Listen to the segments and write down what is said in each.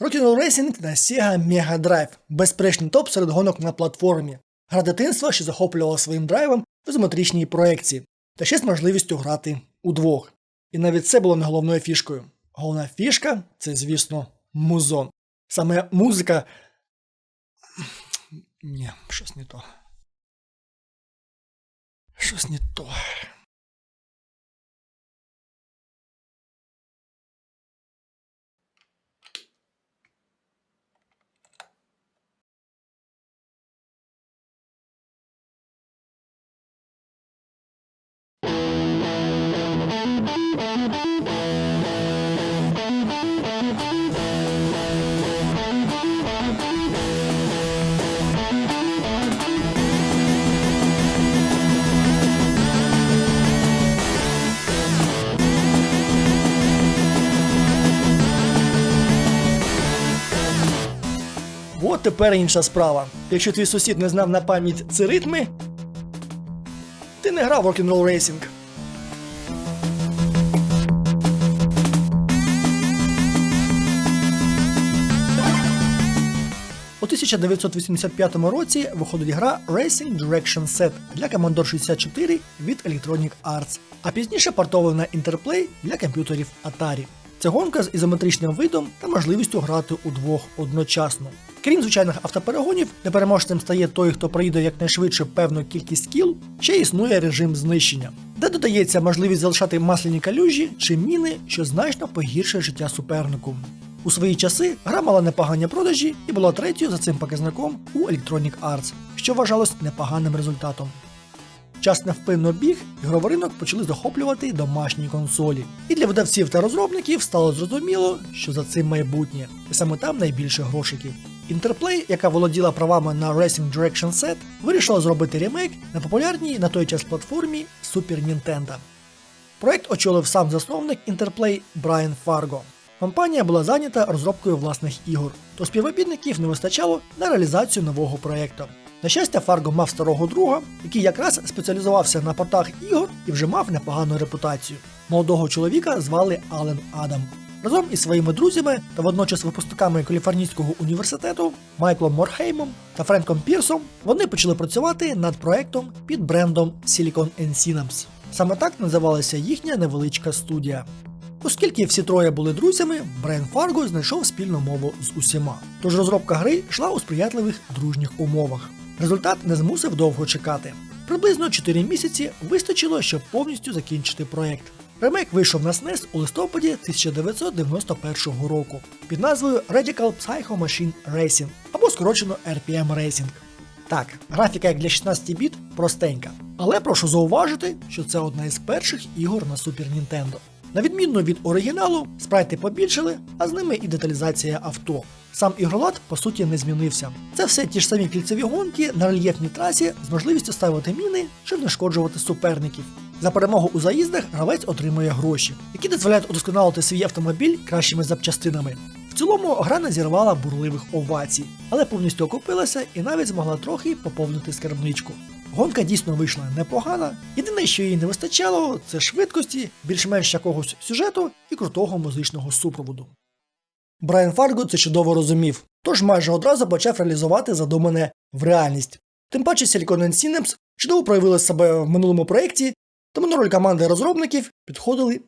Rock'n'Roll Racing на Sega Mega Drive – безперечний топ серед гонок на платформі. Гра дитинства, що захоплювала своїм драйвом в ізометричній проекції, та ще з можливістю грати удвох. І навіть це було не головною фішкою. Головна фішка це, звісно, музон. Саме музика. Ні, щось не то. Щось не то. Тепер інша справа. Якщо твій сусід не знав на пам'ять ці ритми, ти не грав в Rock'n'Roll Racing. У 1985 році виходить гра Racing Direction Set для Commodore 64 від Electronic Arts, а пізніше портована Interplay для комп'ютерів Atari. Це гонка з ізометричним видом та можливістю грати удвох одночасно. Крім звичайних автоперегонів, де стає той, хто проїде якнайшвидше певну кількість кіл, ще існує режим знищення, де додається можливість залишати масляні калюжі чи міни, що значно погіршує життя супернику. У свої часи гра мала непогані продажі і була третьою за цим показником у Electronic Arts, що вважалось непоганим результатом. Час невпинно біг, ігровий ринок почали захоплювати домашні консолі. І для видавців та розробників стало зрозуміло, що за цим майбутнє, і саме там найбільше грошиків. Interplay, яка володіла правами на Racing Direction Set, вирішила зробити ремейк на популярній на той час платформі Super Nintendo. Проект очолив сам засновник Interplay Брайан Фарго. Компанія була зайнята розробкою власних ігор, то співробітників не вистачало на реалізацію нового проєкту. На щастя, Фарго мав старого друга, який якраз спеціалізувався на портах ігор і вже мав непогану репутацію. Молодого чоловіка звали Ален Адам. Разом із своїми друзями та водночас випускниками Каліфорнійського університету Майклом Морхеймом та Френком Пірсом вони почали працювати над проектом під брендом Silicon Synapse. Саме так називалася їхня невеличка студія. Оскільки всі троє були друзями, Брайан Фарго знайшов спільну мову з усіма. Тож розробка гри йшла у сприятливих дружніх умовах. Результат не змусив довго чекати. Приблизно 4 місяці вистачило, щоб повністю закінчити проект. Ремейк вийшов на SNES у листопаді 1991 року під назвою Radical Psycho Machine Racing або скорочено RPM Racing. Так, графіка як для 16 біт простенька, але прошу зауважити, що це одна із перших ігор на Super Nintendo. На відміну від оригіналу, спрайти побільшили, а з ними і деталізація авто. Сам ігролад по суті не змінився. Це все ті ж самі кільцеві гонки на рельєфній трасі з можливістю ставити міни, щоб не шкоджувати суперників. За перемогу у заїздах гравець отримує гроші, які дозволяють удосконалити свій автомобіль кращими запчастинами. В цілому гра не зірвала бурливих овацій, але повністю окупилася і навіть змогла трохи поповнити скарбничку. Гонка дійсно вийшла непогана. Єдине, що їй не вистачало, це швидкості, більш-менш якогось сюжету і крутого музичного супроводу. Брайан Фарго це чудово розумів, тож майже одразу почав реалізувати задумане в реальність. Тим паче Silicon Synapse чудово проявили себе в минулому проєкті, тому на роль команди розробників підходили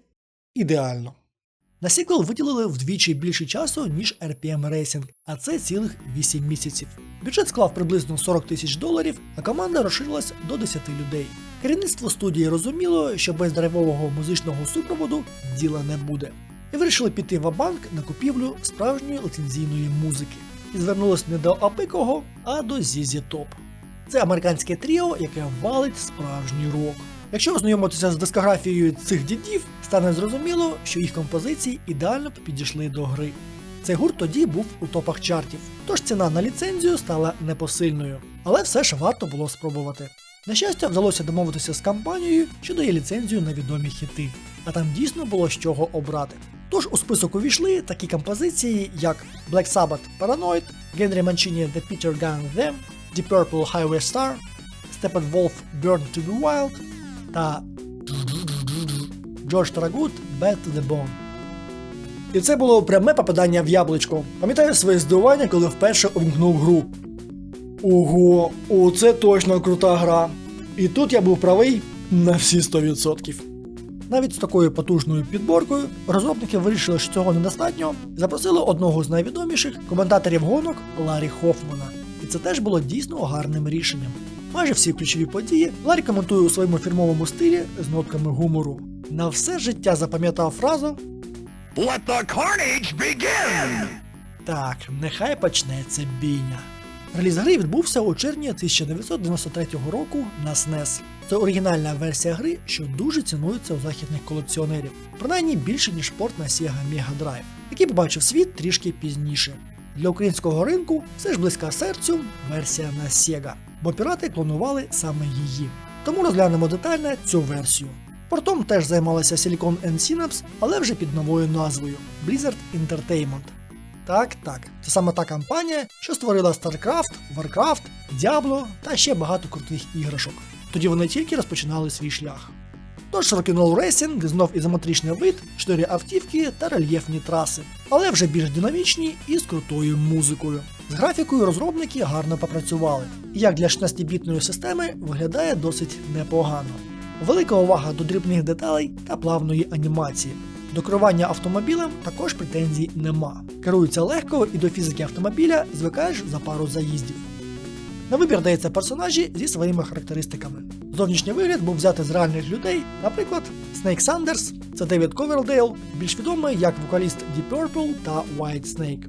ідеально. На сіквел виділили вдвічі більше часу, ніж RPM Racing, а це цілих 8 місяців. Бюджет склав приблизно 40 тисяч доларів, а команда розширилась до 10 людей. Керівництво студії розуміло, що без драйвового музичного супроводу діла не буде. І вирішили піти в банк на купівлю справжньої лицензійної музики. І звернулось не до Апикого, а до Зізі Топ. Це американське тріо, яке валить справжній рок. Якщо ознайомитися з дискографією цих дідів, стане зрозуміло, що їх композиції ідеально підійшли до гри. Цей гурт тоді був у топах чартів, тож ціна на ліцензію стала непосильною, але все ж варто було спробувати. На щастя, вдалося домовитися з компанією, що дає ліцензію на відомі хіти, а там дійсно було з чого обрати. Тож у список увійшли такі композиції, як Black Sabbath Paranoid, Генрі Манчині The Peter Gunn Them, Deep Purple Highway Star, Steppenwolf Burn to be Wild та George Thorogood Bad to the. І це було пряме попадання в яблучко. Пам'ятаю своє здивування, коли вперше увімкнув гру. Ого, оце точно крута гра. І тут я був правий на всі 100%. Навіть з такою потужною підборкою розробники вирішили, що цього недостатньо, і запросили одного з найвідоміших коментаторів гонок Ларі Хофмана. І це теж було дійсно гарним рішенням. Майже всі ключові події Ларі коментує у своєму фірмовому стилі з нотками гумору. На все життя запам'ятав фразу Let the carnage begin! Так, нехай почнеться бійня. Реліз гри відбувся у червні 1993 року на SNES. Це оригінальна версія гри, що дуже цінується у західних колекціонерів, принаймні більше ніж порт на Sega Mega Drive, який побачив світ трішки пізніше. Для українського ринку все ж близька серцю версія на Sega, бо пірати клонували саме її. Тому розглянемо детально цю версію. Портом теж займалася Silicon and Synapse, але вже під новою назвою Blizzard Entertainment. Так, так, це саме та компанія, що створила StarCraft, Warcraft, Diablo та ще багато крутих іграшок. Тоді вони тільки розпочинали свій шлях. Тож Rock'n'Roll Racing знов ізометричний вид, 4 автівки та рельєфні траси, але вже більш динамічні і з крутою музикою. З графікою розробники гарно попрацювали, як для 16-бітної системи виглядає досить непогано. Велика увага до дрібних деталей та плавної анімації. До керування автомобілем також претензій нема. Керується легко і до фізики автомобіля звикаєш за пару заїздів. На вибір дається персонажі зі своїми характеристиками. Зовнішній вигляд був взяти з реальних людей, наприклад, Снейк Сандерс, це Девід Ковердейл, більш відомий як вокаліст Deep Purple та White Snake.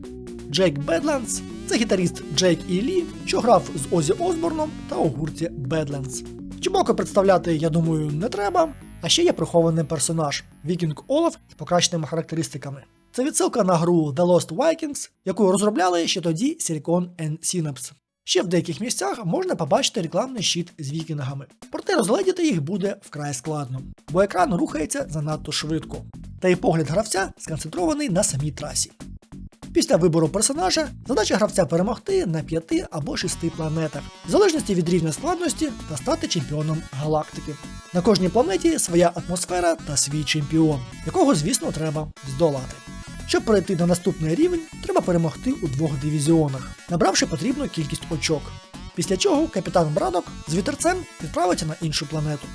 Джейк Бедлендс це гітаріст Джейк І. Лі, що грав з Озі Осборном та у гурті Бедлендс. Чимоко представляти, я думаю, не треба. А ще є прихований персонаж Вікінг Олаф з покращеними характеристиками. Це відсилка на гру The Lost Vikings, яку розробляли ще тоді Silicon and Synapse. Ще в деяких місцях можна побачити рекламний щит з вікінгами, проте розгледіти їх буде вкрай складно, бо екран рухається занадто швидко, та й погляд гравця сконцентрований на самій трасі. Після вибору персонажа задача гравця перемогти на 5 або 6 планетах, в залежності від рівня складності та стати чемпіоном галактики. На кожній планеті своя атмосфера та свій чемпіон, якого, звісно, треба здолати. Щоб перейти на наступний рівень, треба перемогти у двох дивізіонах, набравши потрібну кількість очок. Після чого капітан Брадок з вітерцем відправиться на іншу планету.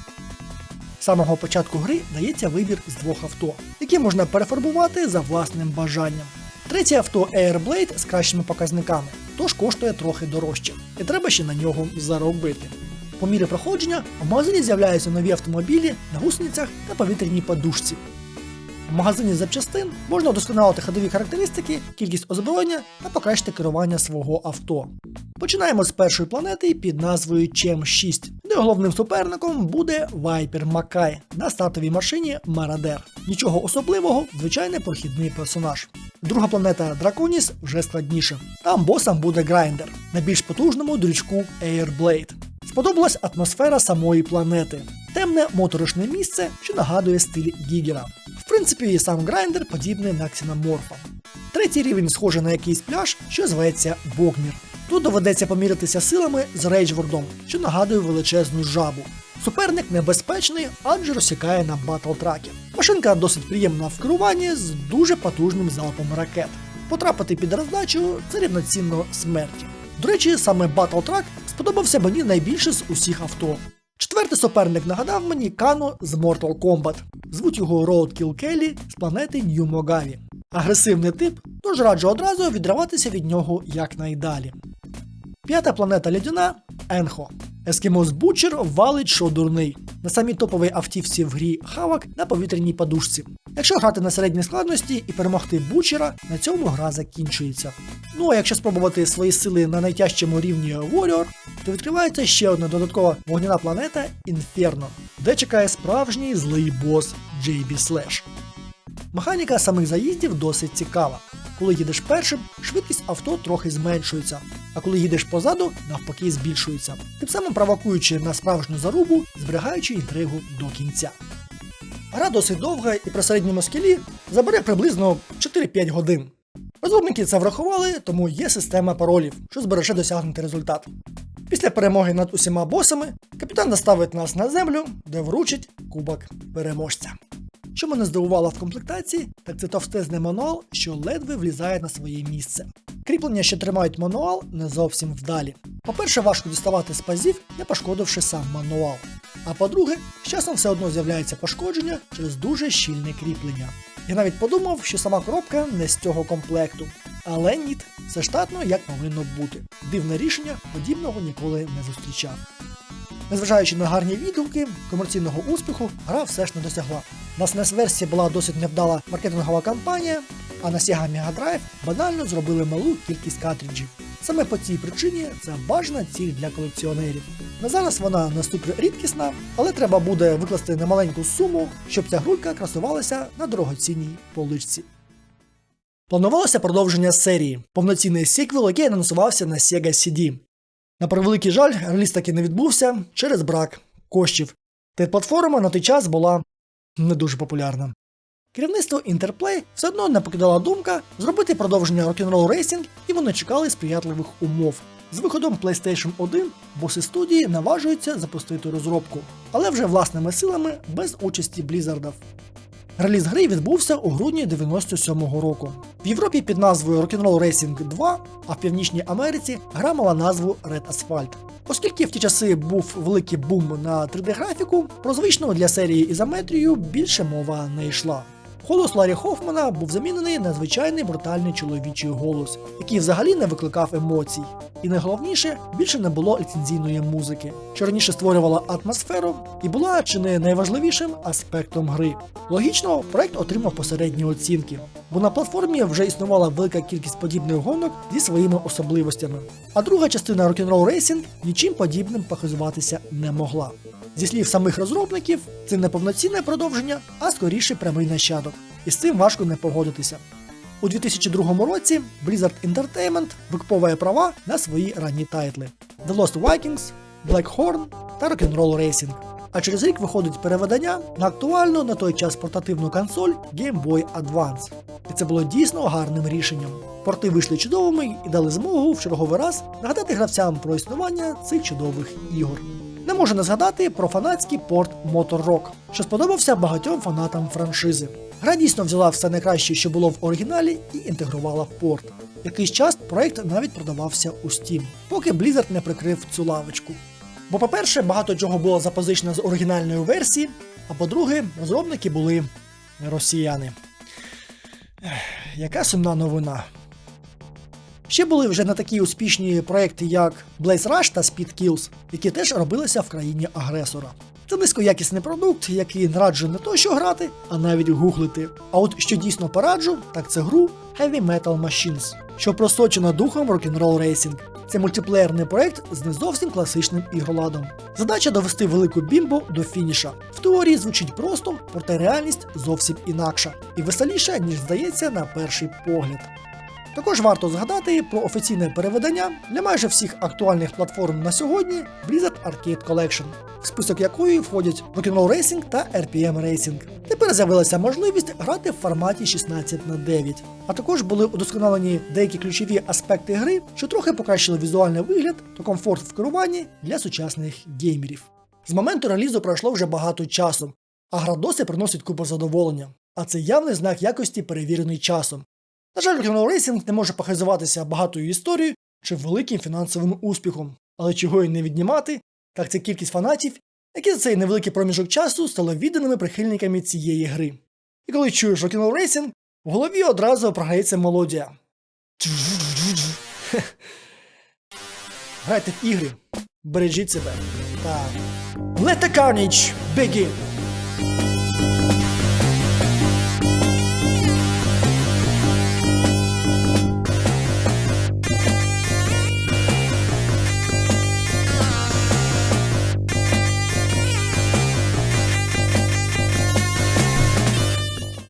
З самого початку гри дається вибір з двох авто, які можна перефарбувати за власним бажанням. Третє авто Airblade з кращими показниками, тож коштує трохи дорожче, і треба ще на нього заробити. По мірі проходження в магазині з'являються нові автомобілі на гусеницях та повітряній подушці. В магазині запчастин можна удосконалити ходові характеристики, кількість озброєння та покращити керування свого авто. Починаємо з першої планети під назвою Чем 6, де головним суперником буде Вайпер Макай на стартовій машині Марадер. Нічого особливого, звичайний прохідний персонаж. Друга планета Драконіс вже складніше. Там босом буде Грайндер на більш потужному дрючку Airblade. Сподобалась атмосфера самої планети. Темне моторошне місце, що нагадує стиль Гігера. Принципі, і сам грайндер подібний на ксеноморфа. Третій рівень схожий на якийсь пляж, що зветься Богмір. Тут доведеться помірятися силами з Рейджвордом, що нагадує величезну жабу. Суперник небезпечний, адже розсікає на батл-тракі. Машинка досить приємна в керуванні з дуже потужним залпом ракет. Потрапити під роздачу це рівноцінно смерті. До речі, саме Track сподобався мені найбільше з усіх авто. Четвертий суперник нагадав мені Кано з Mortal Kombat. Звуть його Roadkill Kelly з планети Нью Могаві. Агресивний тип, тож раджу одразу відриватися від нього якнайдалі. П'ята планета Лядяна Енхо. Ескімос Бучер валить що дурний. На самій топовій автівці в грі Хавак на повітряній подушці. Якщо грати на середній складності і перемогти Бучера, на цьому гра закінчується. Ну а якщо спробувати свої сили на найтяжчому рівні Warrior, то відкривається ще одна додаткова вогняна планета Інферно, де чекає справжній злий бос JB Slash. Механіка самих заїздів досить цікава. Коли їдеш першим, швидкість авто трохи зменшується, а коли їдеш позаду, навпаки збільшується, тим самим провокуючи на справжню зарубу, зберігаючи інтригу до кінця. Гра досить довга і при середньому скілі забере приблизно 4-5 годин. Розробники це врахували, тому є система паролів, що збереже досягнути результат. Після перемоги над усіма босами капітан доставить нас на землю, де вручить кубок переможця. Що мене здивувало в комплектації, так це товстезний мануал, що ледве влізає на своє місце. Кріплення, що тримають мануал, не зовсім вдалі. По-перше, важко діставати з пазів, не пошкодивши сам мануал. А по-друге, з часом все одно з'являється пошкодження через дуже щільне кріплення. Я навіть подумав, що сама коробка не з цього комплекту. Але ні, все штатно як повинно бути. Дивне рішення, подібного ніколи не зустрічав. Незважаючи на гарні відгуки, комерційного успіху гра все ж не досягла. На SNES версії була досить невдала маркетингова кампанія, а на Sega Mega Drive банально зробили малу кількість картриджів. Саме по цій причині це бажана ціль для колекціонерів. На зараз вона не супер рідкісна, але треба буде викласти немаленьку суму, щоб ця грулька красувалася на дорогоцінній поличці. Планувалося продовження серії, повноцінний сіквел, який анонсувався на Sega CD. На превеликий жаль, реліз таки не відбувся через брак коштів. Та платформа на той час була не дуже популярна. Керівництво Interplay все одно не покидала думка зробити продовження Rock'n'Roll Racing, і вони чекали сприятливих умов. З виходом PlayStation 1 боси студії наважуються запустити розробку, але вже власними силами без участі Блізардів. Реліз гри відбувся у грудні 97-го року. В Європі під назвою Rock'n'Roll Racing 2, а в Північній Америці гра мала назву Red Asphalt. Оскільки в ті часи був великий бум на 3D-графіку, про звичного для серії ізометрію більше мова не йшла. Голос Ларі Хофмана був замінений на звичайний брутальний чоловічий голос, який взагалі не викликав емоцій. І найголовніше, більше не було ліцензійної музики, що раніше створювала атмосферу і була чи не найважливішим аспектом гри. Логічно, проект отримав посередні оцінки, бо на платформі вже існувала велика кількість подібних гонок зі своїми особливостями. А друга частина Rock'n'Roll Racing нічим подібним похизуватися не могла. Зі слів самих розробників, це не повноцінне продовження, а скоріше прямий нащадок. І з цим важко не погодитися. У 2002 році Blizzard Entertainment викуповує права на свої ранні тайтли The Lost Vikings, Black Horn та Rock'n'Roll Racing. А через рік виходить переведення на актуальну на той час портативну консоль Game Boy Advance. І це було дійсно гарним рішенням. Порти вийшли чудовими і дали змогу в черговий раз нагадати гравцям про існування цих чудових ігор. Не можу не згадати про фанатський порт Motor Rock, що сподобався багатьом фанатам франшизи. Гра дійсно взяла все найкраще, що було в оригіналі, і інтегрувала в порт. Якийсь час проект навіть продавався у Steam, поки Blizzard не прикрив цю лавочку. Бо, по-перше, багато чого було запозичено з оригінальної версії, а по-друге, розробники були росіяни. Яка сумна новина. Ще були вже не такі успішні проекти, як Blaze Rush та Speed Kills, які теж робилися в країні агресора. Це низькоякісний продукт, який раджу не то що грати, а навіть гуглити. А от що дійсно пораджу, так це гру Heavy Metal Machines, що просочена духом Rock'n'Roll Racing. Це мультиплеєрний проект з не зовсім класичним ігроладом. Задача довести велику бімбу до фініша. В теорії звучить просто, проте реальність зовсім інакша і веселіша, ніж здається на перший погляд. Також варто згадати про офіційне переведення для майже всіх актуальних платформ на сьогодні Blizzard Arcade Collection, в список якої входять Rock'n'Roll Racing та RPM Racing. Тепер з'явилася можливість грати в форматі 16 на 9 а також були удосконалені деякі ключові аспекти гри, що трохи покращили візуальний вигляд та комфорт в керуванні для сучасних геймерів. З моменту релізу пройшло вже багато часу, а гра досі приносить купу задоволення. А це явний знак якості, перевірений часом. На жаль, Rock'n'Roll Racing не може похизуватися багатою історією чи великим фінансовим успіхом, але чого й не віднімати, так це кількість фанатів, які за цей невеликий проміжок часу стали відданими прихильниками цієї гри. І коли чуєш Rock'n'Roll Racing, в голові одразу програється мелодія. Грайте в ігри, бережіть себе та Let the carnage begin!